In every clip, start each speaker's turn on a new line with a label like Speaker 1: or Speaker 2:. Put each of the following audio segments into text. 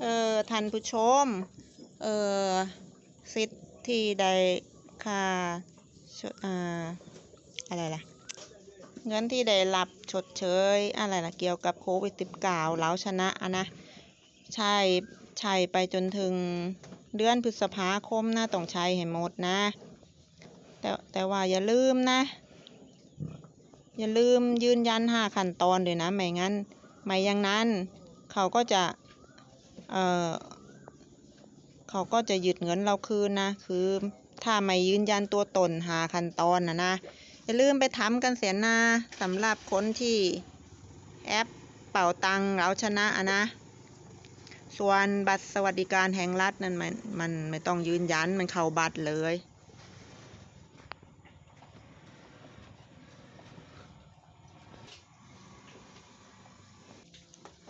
Speaker 1: เออท่านผู้ชม เออสิทธิ์ที่ได้ค่าชดอ่าอะไรล่ะ เงินที่ได้รับชดเชยอะไรล่ะ เกี่ยวกับโควิดสิบเก้าเราชนะอะนะ ใช่ใช่ไปจนถึงเดือนพฤษภาคมนะต้องใช้ให้หมดนะ แต่แต่ว่าอย่าลืมนะ อย่าลืมยืนยันห้าขั้นตอนด้วยนะ ไม่งั้น ไม่อย่างนั้น เขาก็จะ เอ่อเขาก็จะยึดเงินเราคืนนะ คือถ้าไม่ยืนยันตัวตนหาขั้นตอนนะนะ อย่าลืมไปทำกันเสียนะสำหรับคนที่แอปเป่าตังเราชนะอะนะ ส่วนบัตรสวัสดิการแห่งรัฐนั่นมันมันไม่ต้องยืนยันมันเข้าบัตรเลย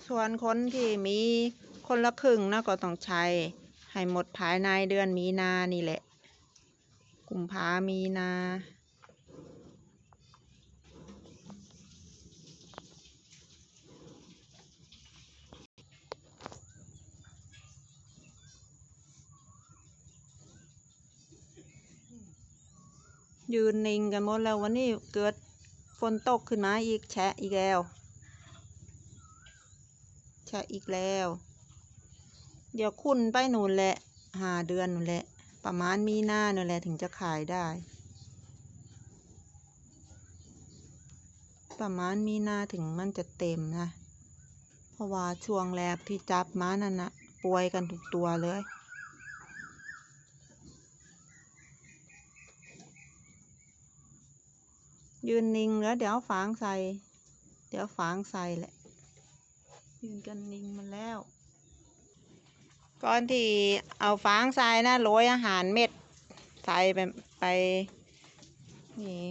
Speaker 1: ส่วนคนที่มี คนละครึ่งนะก็ต้องใช้ ให้หมดภายในเดือนมีนานี่แหละ กุมภามีนายืนนิ่งกันหมดแล้ววันนี้เกิดฝนตกขึ้นมาอีกแฉะอีกแล้ว แฉะอีกแล้ว เดี๋ยวคุณไปหนูนแหละ หาเดือนนู่นแหละ ประมาณมีหน้านั่นแหละถึงจะขายได้ ประมาณมีหน้าถึงมันจะเต็มนะ เพราะว่าช่วงแรกที่จับม้านั่นนะป่วยกันทุกตัวเลยยืนนิ่งแล้วเดี๋ยวฝางใส่ เดี๋ยวฝางใส่แหละ ยืนกันนิ่งมาแล้ว ก่อนที่เอาฟางใส่นะโรยอาหารเม็ดใส่ไปไปนี่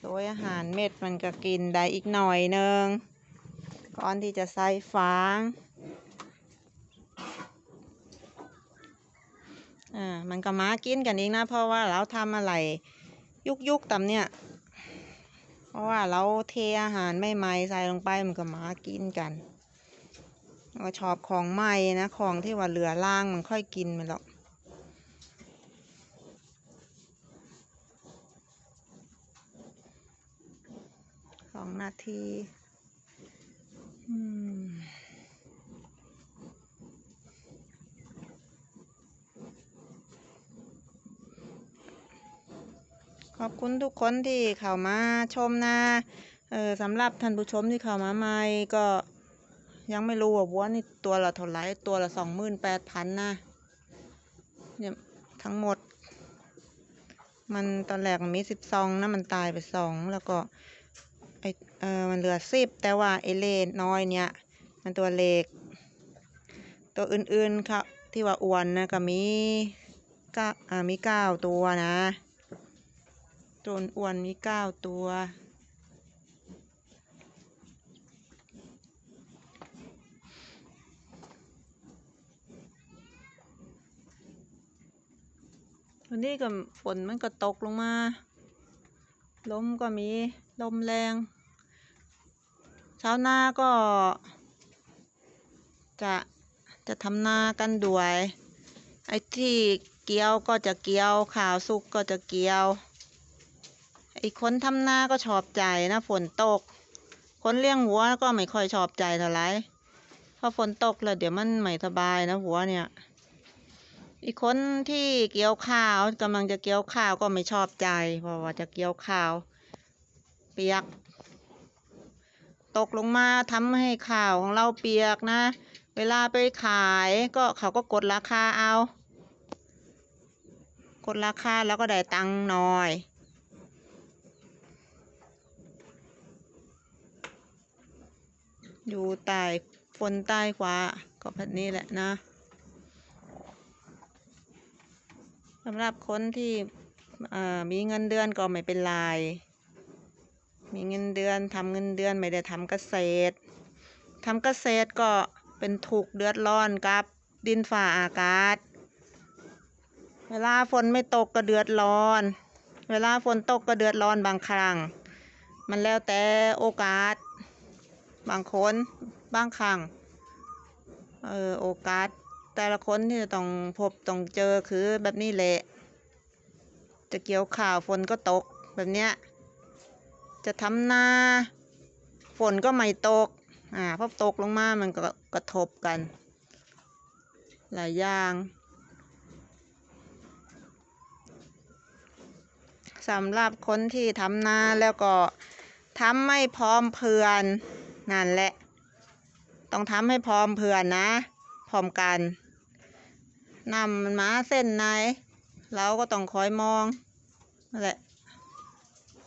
Speaker 1: โรยอาหารเม็ดมันก็กินได้อีกหน่อยนึงก่อนที่จะใส่ฟางอ่ามันก็มากินกันเองนะเพราะว่าเราทำอะไรยุกยุกๆตำเนี่ย เพราะว่าเราเทอาหารไม่ไหมใส่ลงไปมันก็มากินกัน ก็ชอบของใหม่นะ ของที่ว่าเหลือล่างมันค่อยกินมันหรอกสองนาทีอืมขอบคุณทุกคนที่เข้ามาชมนะ เออสำหรับท่านผู้ชมที่เข้ามาใหม่ก็ ยังไม่รู้ว่าวัวนี่ตัวละเท่าไรตัวละสองหมื่นแปดพันนะเนี่ยทั้งหมด มันตอนแรกมีสิบสองนะมันตายไปสองแล้วก็ไอเออมันเหลือสิบแต่ว่าไอเลนน้อยเนี่ย มันตัวเล็ก ตัวอื่นๆครับที่ว่าอ้วนนะก็มีก้าอ่ามีเก้าตัวนะตัวอ้วนมีเก้าตัว วันนี้ก็ฝนมันก็ตกลงมา ลมก็มี ลมแรง ชาวนาก็ จะจะทำนากันด้วย ไอ้ที่เกี่ยวก็จะเกี่ยวข่าวสุกก็จะเกี่ยว ไอ้คนทำนาก็ชอบใจนะฝนตก คนเลี้ยงหัวก็ไม่ค่อยชอบใจเท่าไหร่เพราะฝนตกแล้วเดี๋ยวมันไม่สบายนะหัวเนี่ย อีกคนที่เกี่ยวข้าวกำลังจะเกี่ยวข้าวก็ไม่ชอบใจ เพราะว่าจะเกี่ยวข้าว เปียก ตกลงมาทำให้ข้าวของเราเปียกนะ เวลาไปขายก็เขาก็กดราคาเอา กดราคาแล้วก็ได้ตังค์หน่อยอยู่ใต้ฝนใต้ขวาก็แบบนี้แหละนะ สำหรับคนที่มีเงินเดือนก็ไม่เป็นไรมีเงินเดือนทำเงินเดือนไม่ได้ทำเกษตรทำเกษตรก็เป็นถูกเดือดร้อนกับดินฝ่าอากาศ เวลาฝนไม่ตกก็เดือดร้อน เวลาฝนตกก็เดือดร้อนบางครั้ง มันแล้วแต่โอกาส บางคนบางครั้งเออโอกาส แต่ละคนที่จะต้องพบต้องเจอคือแบบนี้แหละ จะเกี่ยวข่าวฝนก็ตกแบบเนี้ย จะทำนาฝนก็ไม่ตก อ่าพอตกลงมา มันก็กระทบกัน หลายอย่างสำหรับคนที่ทำนาแล้วก็ทำไม่พร้อมเพรียนนั่นแหละ ต้องทำให้พร้อมเพรียนนะ พร้อมกันนำมันมาเส้นไหนเราก็ต้องคอยมองนั่นแหละ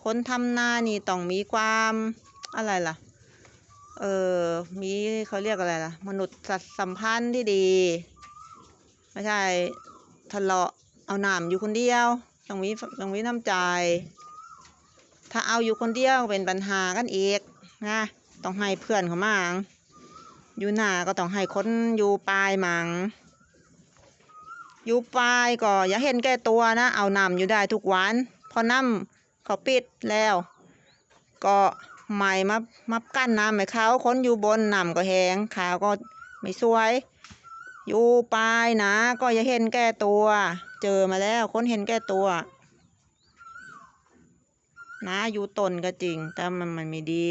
Speaker 1: คนทำนานี่ต้องมีความอะไรล่ะ เออมีเขาเรียกอะไรล่ะ มนุษย์สัมพันธ์ที่ดี ไม่ใช่ทะเลาะเอาหนามอยู่คนเดียวต้องมีต้องมีน้ำใจ ถ้าเอาอยู่คนเดียวเป็นปัญหากันเอกนะต้องให้เพื่อนเขามาั่ง อยู่หน้าก็ต้องให้คนอยู่ปลายมัง อยู่ปลายก็อย่าเห็นแก่ตัวนะ เอาน้ำอยู่ได้ทุกวัน พอน้ำเขาปิดแล้ว ก็ใหม่มามากั้นน้ำให้เขาคนอยู่บนน้ำก็แหงขาวก็ไม่สวย อยู่ปลายนะ ก็อย่าเห็นแก่ตัว เจอมาแล้วคนเห็นแก่ตัวนะอยู่ตนก็จริง แต่มันมันไม่ดี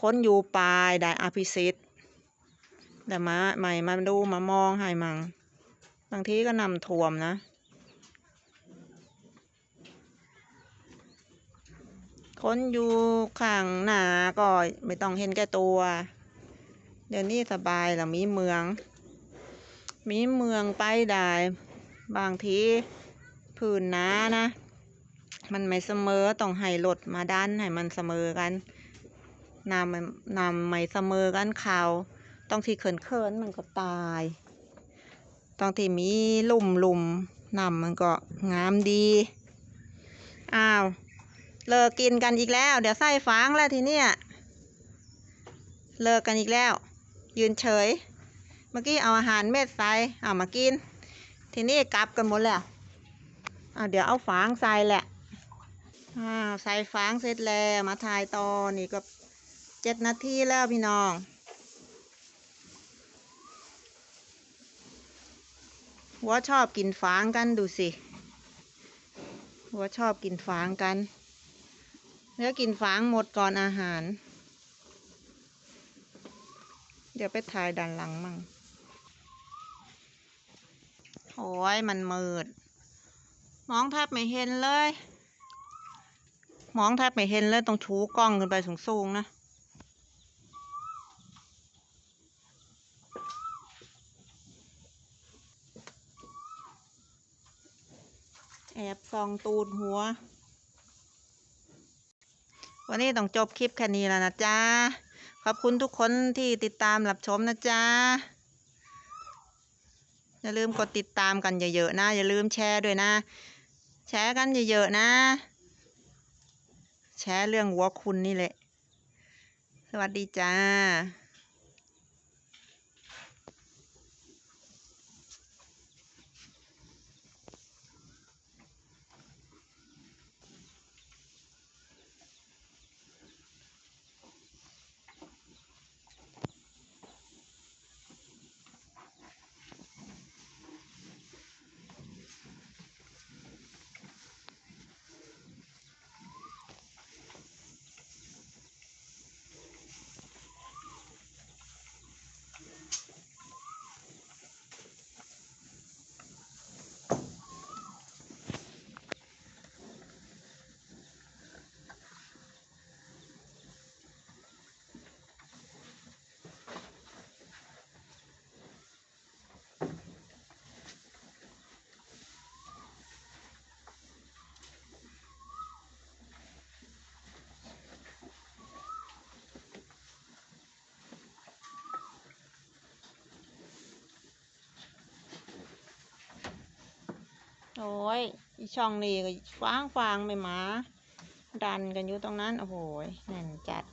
Speaker 1: คนอยู่ปลายได้อภิสิทธิ์ แต่มาใหม่มาดูมามองให้มัง บางทีก็นำท่วมนะ คนอยู่ข้างหน้าก็ไม่ต้องเห็นแก่ตัว เดี๋ยวนี้สบายแล้วมีเมือง มีเมืองไปได้ บางทีพื้นน้านะ มันไม่เสมอต้องให้รถมาดันให้มันเสมอกันนำนำไม่เสมอกันข่าว ต้องที่เขินเขินมันก็ตาย ต้องที่มีลุ่มลุ่มนำมันก็งามดี อ้าว เลิกกินกันอีกแล้ว เดี๋ยวไส้ฟางแล้วทีเนี้ย เลิกกันอีกแล้ว ยืนเฉย เมื่อกี้เอาอาหารเม็ดใส่เอามากิน ทีนี้กลับกันหมดแล้วอ่าเดี๋ยวเอาฟางใส่แหละอ่าวใส่ฟางเสร็จแล้ว มาถ่ายตอนนี่ก็เจ็ดนาทีแล้วพี่น้อง วัวชอบกินฟางกันดูสิวัวชอบกินฟางกันแล้วกินฟางหมดก่อนอาหาร เดี๋ยวไปถ่ายด้านหลังมั่งโอ้ยมันมืด มองแทบไม่เห็นเลย มองแทบไม่เห็นเลยต้องชูกล้องขึ้นไปสูงๆนะ แอบส่องตูดหัว วันนี้ต้องจบคลิปแค่นี้แล้วนะจ๊ะ ขอบคุณทุกคนที่ติดตามรับชมนะจ๊ะ อย่าลืมกดติดตามกันเยอะๆนะ อย่าลืมแชร์ด้วยนะ แชร์กันเยอะๆนะ แชร์เรื่องวัวคุณนี่แหละ สวัสดีจ้า โอ้ยอีช่องนี้ก็ฟางฟางไม่หมา ดันกันอยู่ตรงนั้น โอ้โหแน่นจัด